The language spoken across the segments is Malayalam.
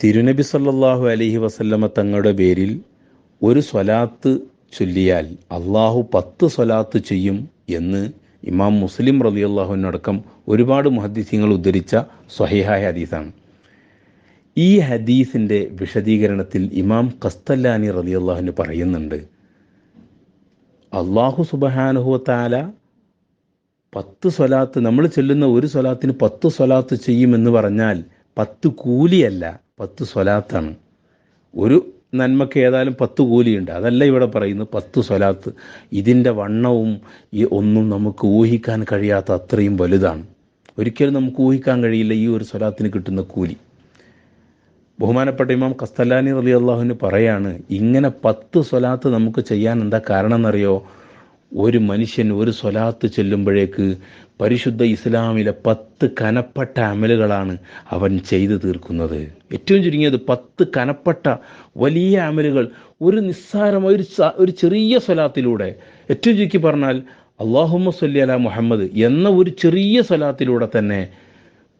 തിരുനബി സല്ലാഹു അലഹി വസല്ലമ തങ്ങളുടെ പേരിൽ ഒരു സ്വലാത്ത് ചൊല്ലിയാൽ അള്ളാഹു പത്ത് സ്വലാത്ത് ചെയ്യും എന്ന് ഇമാം മുസ്ലിം റളിയല്ലാഹുവിനടക്കം ഒരുപാട് മുഹദ്ദിസ്യങ്ങൾ ഉദ്ധരിച്ച സ്വഹിഹായ ഹദീസാണ്. ഈ ഹദീസിന്റെ വിശദീകരണത്തിൽ ഇമാം കസ്തല്ലാനി റളിയല്ലാഹുവിന് പറയുന്നുണ്ട് അള്ളാഹു സുബഹാനുഹുവത്താല പത്ത് സ്വലാത്ത് നമ്മൾ ചെല്ലുന്ന ഒരു സ്വലാത്തിന് പത്ത് സ്വലാത്ത് ചെയ്യുമെന്ന് പറഞ്ഞാൽ പത്ത് കൂലിയല്ല പത്ത് സ്വലാത്താണ്. ഒരു നന്മക്ക് ഏതായാലും പത്ത് കൂലിയുണ്ട്. അതല്ല ഇവിടെ പറയുന്നത് പത്ത് സ്വലാത്ത്. ഇതിന്റെ വണ്ണവും ഈ ഒന്നും നമുക്ക് ഊഹിക്കാൻ കഴിയാത്ത അത്രയും വലുതാണ്. ഒരിക്കലും നമുക്ക് ഊഹിക്കാൻ കഴിയില്ല ഈ ഒരു സ്വലാത്തിന് കിട്ടുന്ന കൂലി. ബഹുമാനപ്പെട്ട ഇമാം കസ്തല്ലാനി റലി അള്ളാഹുവിന് പറയാണ് ഇങ്ങനെ പത്ത് സ്വലാത്ത് നമുക്ക് ചെയ്യാൻ എന്താ കാരണം എന്നറിയോ ഒരു മനുഷ്യൻ ഒരു സ്വലാത്ത് ചെല്ലുമ്പോഴേക്ക് പരിശുദ്ധ ഇസ്ലാമിലെ പത്ത് കനപ്പെട്ട അമലുകളാണ് അവൻ ചെയ്തു തീർക്കുന്നത്. ഏറ്റവും ചുരുങ്ങിയത് പത്ത് കനപ്പെട്ട വലിയ അമലുകൾ ഒരു നിസ്സാരമായ ഒരു ഒരു ചെറിയ സ്വലാത്തിലൂടെ. ഏറ്റവും ചുരുക്കി പറഞ്ഞാൽ അള്ളാഹുമ്മ സല്ലി അല മുഹമ്മദ് എന്ന ഒരു ചെറിയ സ്വലാത്തിലൂടെ തന്നെ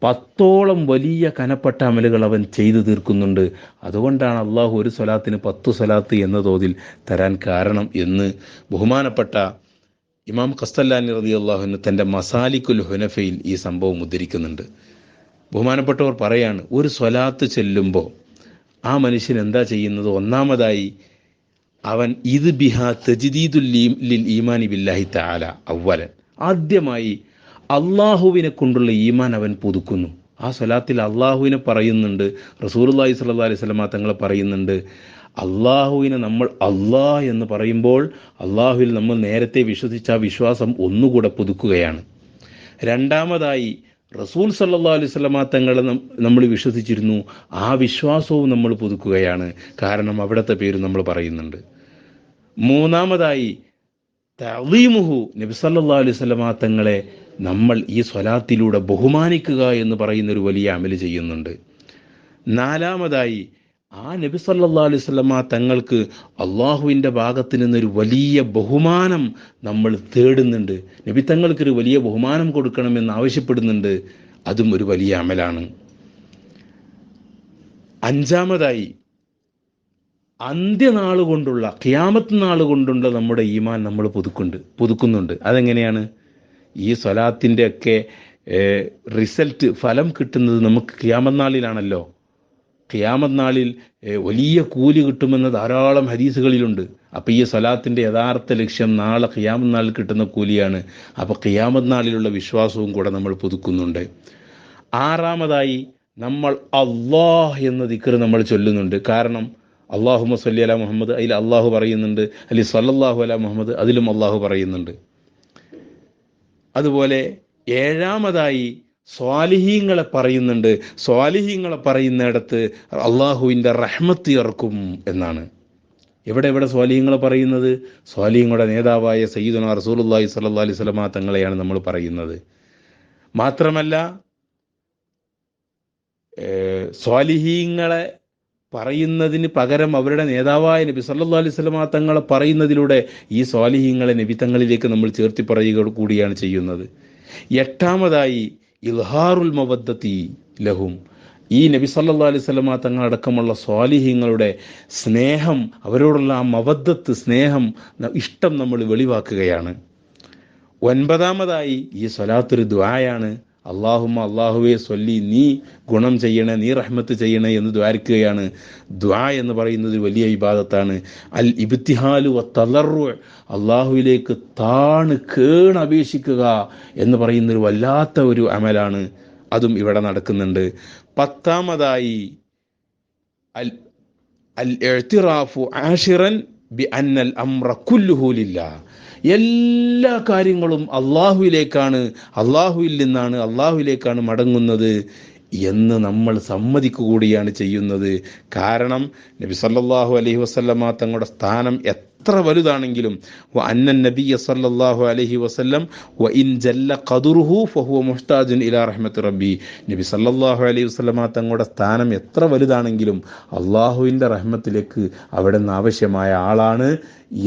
പത്തോളം വലിയ കനപ്പെട്ട അമലുകൾ അവൻ ചെയ്തു തീർക്കുന്നുണ്ട്. അതുകൊണ്ടാണ് അള്ളാഹു ഒരു സ്വലാത്തിന് പത്ത് സ്വലാത്ത് എന്ന തോതിൽ തരാൻ കാരണം എന്ന് ബഹുമാനപ്പെട്ട ഇമാം ഖസ്തല്ലാനി റതി അള്ളാഹുന് തന്റെ മസാലിക്കുൽ ഹുനഫയിൽ ഈ സംഭവം ഉദ്ധരിക്കുന്നുണ്ട്. ബഹുമാനപ്പെട്ടവർ പറയാണ് ഒരു സ്വലാത്ത് ചെല്ലുമ്പോൾ ആ മനുഷ്യൻ എന്താ ചെയ്യുന്നത്? ഒന്നാമതായി അവൻ ഇത് ബിഹ തജിദീദുൽ ഈമാനി ബില്ലാഹി താല അവ്വലൻ. ആദ്യമായി അള്ളാഹുവിനെ കൊണ്ടുള്ള ഈമാൻ അവൻ പുതുക്കുന്നു. ആ സ്വലാത്തിൽ അള്ളാഹുവിനെ പറയുന്നുണ്ട് റസൂലുള്ളാഹി സ്വല്ലല്ലാഹി അലൈഹി വസല്ലമ തങ്ങൾ പറയുന്നുണ്ട്. അള്ളാഹുവിനെ നമ്മൾ അള്ളാഹ് എന്ന് പറയുമ്പോൾ അള്ളാഹുവിൽ നമ്മൾ നേരത്തെ വിശ്വസിച്ച ആ വിശ്വാസം ഒന്നുകൂടെ പുതുക്കുകയാണ്. രണ്ടാമതായി റസൂൽ സല്ലാ അലൈഹി വസല്ലമ തങ്ങളെ നമ്മൾ വിശ്വസിച്ചിരുന്നു. ആ വിശ്വാസവും നമ്മൾ പുതുക്കുകയാണ്. കാരണം അവിടുത്തെ പേര് നമ്മൾ പറയുന്നുണ്ട്. മൂന്നാമതായി തഅലീമുഹു നബി സല്ലല്ലാഹു അലൈഹി വസല്ലമ തങ്ങളെ നമ്മൾ ഈ സ്വലാത്തിലൂടെ ബഹുമാനിക്കുക എന്ന് പറയുന്ന ഒരു വലിയ അമൽ ചെയ്യുന്നുണ്ട്. നാലാമതായി ആ നബി സല്ലല്ലാഹു അലൈഹി വസല്ലമ തങ്ങൾക്ക് അള്ളാഹുവിന്റെ ഭാഗത്ത് നിന്നൊരു വലിയ ബഹുമാനം നമ്മൾ തേടുന്നുണ്ട്. നബി തങ്ങൾക്ക് ഒരു വലിയ ബഹുമാനം കൊടുക്കണമെന്ന് ആവശ്യപ്പെടുന്നുണ്ട്. അതും ഒരു വലിയ അമലാണ്. അഞ്ചാമതായി അന്ത്യനാൾ കൊണ്ടുള്ള ഖിയാമത്ത് നാൾ കൊണ്ടുള്ള നമ്മുടെ ഈമാൻ നമ്മൾ പുതുക്കുന്നുണ്ട് പുതുക്കുന്നുണ്ട്. അതെങ്ങനെയാണ്? ഈ സ്വലാത്തിന്റെ ഒക്കെ റിസൾട്ട് ഫലം കിട്ടുന്നത് നമുക്ക് ഖിയാമത്ത് നാളിലാണല്ലോ ഖിയാമത്ത് നാളിൽ വലിയ കൂലി കിട്ടുമെന്ന് ധാരാളം ഹരീസുകളിലുണ്ട് അപ്പോൾ ഈ സ്വലാത്തിന്റെ യഥാർത്ഥ ലക്ഷ്യം നാളെ ഖിയാമത്ത് നാളിൽ കിട്ടുന്ന കൂലിയാണ്. അപ്പോൾ ഖിയാമത്ത് നാളിലുള്ള വിശ്വാസവും കൂടെ നമ്മൾ പുതുക്കുന്നുണ്ട്. ആറാമതായി നമ്മൾ അള്ളാഹ് എന്ന ദിക്കർ നമ്മൾ ചൊല്ലുന്നുണ്ട്. കാരണം അള്ളാഹുമ സല്ലി അല മുഹമ്മദ്. അതിൽ അള്ളാഹു പറയുന്നുണ്ട്. അല്ലെ സല്ലല്ലാഹു അല മുഹമ്മദ്. അതിലും അള്ളാഹു പറയുന്നുണ്ട്. അതുപോലെ ഏഴാമതായി സ്വാലിഹീങ്ങളെ പറയുന്നുണ്ട്. സ്വാലിഹീങ്ങളെ പറയുന്നിടത്ത് അള്ളാഹുവിന്റെ റഹ്മത്ത് ഇറക്കും എന്നാണ്. എവിടെ എവിടെ സ്വാലിഹീങ്ങളെ പറയുന്നത്? സ്വാലിഹീങ്ങളുടെ നേതാവായ സയ്യിദുന റസൂലുള്ളാഹി സല്ലാ അലൈഹി വസല്ലമ തങ്ങളെയാണ് നമ്മൾ പറയുന്നത്. മാത്രമല്ല സ്വാലിഹീങ്ങളെ പറയുന്നതിന് പകരം അവരുടെ നേതാവായ നബി സല്ലാ അലൈഹി വസല്ലമ തങ്ങളെ പറയുന്നതിലൂടെ ഈ സ്വാലിഹീങ്ങളെ നബി തങ്ങളിലേക്ക് നമ്മൾ ചേർത്തി പറയുക കൂടിയാണ് ചെയ്യുന്നത്. എട്ടാമതായി ഇൽഹാറുൽ മവദ്ദത്തി ലഹും. ഈ നബി സല്ലാ അലൈഹി വസല്ലമ തങ്ങളടക്കമുള്ള സ്വാലിഹീങ്ങളുടെ സ്നേഹം അവരോടുള്ള ആ മവദ്ദത്ത് സ്നേഹം ഇഷ്ടം നമ്മൾ വെളിവാക്കുകയാണ്. ഒൻപതാമതായി ഈ സ്വലാത്തൊരു ദ്വായാണ് അള്ളാഹുമ്മ അള്ളാഹുവെ സ്വല്ലി നീ ഗുണം ചെയ്യണേ നീ റഹ്മത്ത് ചെയ്യണേ എന്ന് ദ്വാരിക്കുകയാണ്. ദ്വാ എന്ന് പറയുന്നത് വലിയ ഇബാദത്താണ്. അൽ ഇബ്തിഹാലു തലറു അള്ളാഹുവിലേക്ക് താണ് കേണ് അപേക്ഷിക്കുക എന്ന് പറയുന്നൊരു വല്ലാത്ത ഒരു അമലാണ് അതും ഇവിടെ നടക്കുന്നുണ്ട്. പത്താമതായി അൽ അൽ എഴുത്തിറാഫു ആഷിറൻ ബി അന്നൽ അമ്ര കുല്ലുഹൂലില്ല എല്ലാ കാര്യങ്ങളും അള്ളാഹുവിലേക്കാണ് അള്ളാഹുവിൽ നിന്നാണ് അള്ളാഹുവിലേക്കാണ് മടങ്ങുന്നത്. എന്ന് നമ്മൾ സമ്മതിക്കുകൂടിയാണ് ചെയ്യുന്നത്. കാരണം നബി സല്ലാഹു അലഹി വസല്ലമ തങ്ങളുടെ സ്ഥാനം എത്ര വലുതാണെങ്കിലും അന്നൻ നബി സല്ലാഹു അലഹി വസല്ലം വ ഇൻ ജല്ല ഖദറുഹു ഫഹുവ മുഹ്താജുൻ ഇലാ റഹ്മത്ത് റബ്ബി. നബി സല്ലാഹു അലൈഹി വസല്ലമ തങ്ങളുടെ സ്ഥാനം എത്ര വലുതാണെങ്കിലും അള്ളാഹുവിന്റെ റഹ്മത്തിലേക്ക് അവിടെ നിന്ന് ആവശ്യമായ ആളാണ്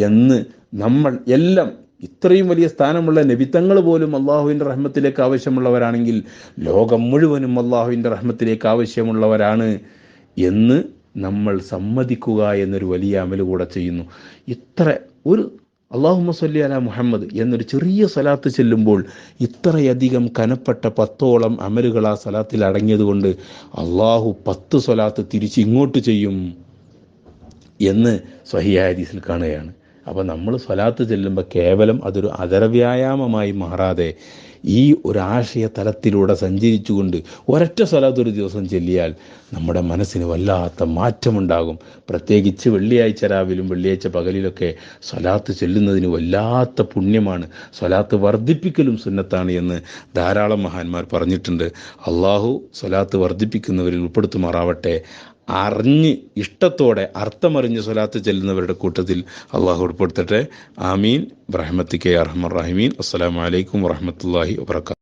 എന്ന് നമ്മൾ എല്ലാം ഇത്രയും വലിയ സ്ഥാനമുള്ള നബിത്തങ്ങൾ പോലും അള്ളാഹുവിന്റെ റഹ്മത്തിലേക്ക് ആവശ്യമുള്ളവരാണെങ്കിൽ ലോകം മുഴുവനും അള്ളാഹുവിന്റെ റഹ്മത്തിലേക്ക് ആവശ്യമുള്ളവരാണ് എന്ന് നമ്മൾ സമ്മതിക്കുക എന്നൊരു വലിയ അമൽ കൂടെ ചെയ്യുന്നു. ഇത്ര ഒരു അള്ളാഹുമ്മ സല്ലി അല മുഹമ്മദ് എന്നൊരു ചെറിയ സലാത്ത് ചെല്ലുമ്പോൾ ഇത്രയധികം കനപ്പെട്ട പത്തോളം അമലുകൾ ആ സലാത്തിൽ അടങ്ങിയതുകൊണ്ട് അള്ളാഹു പത്ത് സ്വലാത്ത് തിരിച്ച് ഇങ്ങോട്ട് ചെയ്യും എന്ന് സ്വഹിയ ഹദീസിൽ കാണുകയാണ്. അപ്പോൾ നമ്മൾ സ്വലാത്ത് ചെല്ലുമ്പോൾ കേവലം അതൊരു അതരവ്യായാമമായി മാറാതെ ഈ ഒരാശയ തലത്തിലൂടെ സഞ്ചരിച്ചുകൊണ്ട് ഒരൊറ്റ സ്വലാത്ത് ഒരു ദിവസം ചെല്ലിയാൽ നമ്മുടെ മനസ്സിന് വല്ലാത്ത മാറ്റമുണ്ടാകും. പ്രത്യേകിച്ച് വെള്ളിയാഴ്ച രാവിലും വെള്ളിയാഴ്ച പകലിലൊക്കെ സ്വലാത്ത് ചെല്ലുന്നതിന് വല്ലാത്ത പുണ്യമാണ്. സ്വലാത്ത് വർദ്ധിപ്പിക്കലും സുന്നത്താണ് എന്ന് ധാരാളം മഹാന്മാർ പറഞ്ഞിട്ടുണ്ട്. അള്ളാഹു സ്വലാത്ത് വർദ്ധിപ്പിക്കുന്നവരിൽ ഉൾപ്പെടുത്തുമാറാവട്ടെ. അറിഞ്ഞ് ഇഷ്ടത്തോടെ അർത്ഥമറിഞ്ഞ് സ്വലാത്ത് ചെല്ലുന്നവരുടെ കൂട്ടത്തിൽ അള്ളാഹു ഉൾപ്പെടുത്തട്ടെ. ആമീൻ. റഹ്മത്തിക്കെ അറഹമർ റഹിമീൻ. അസ്സലാമലൈക്കും വറഹമത്തല്ലാഹി വാബർക്കാത്തു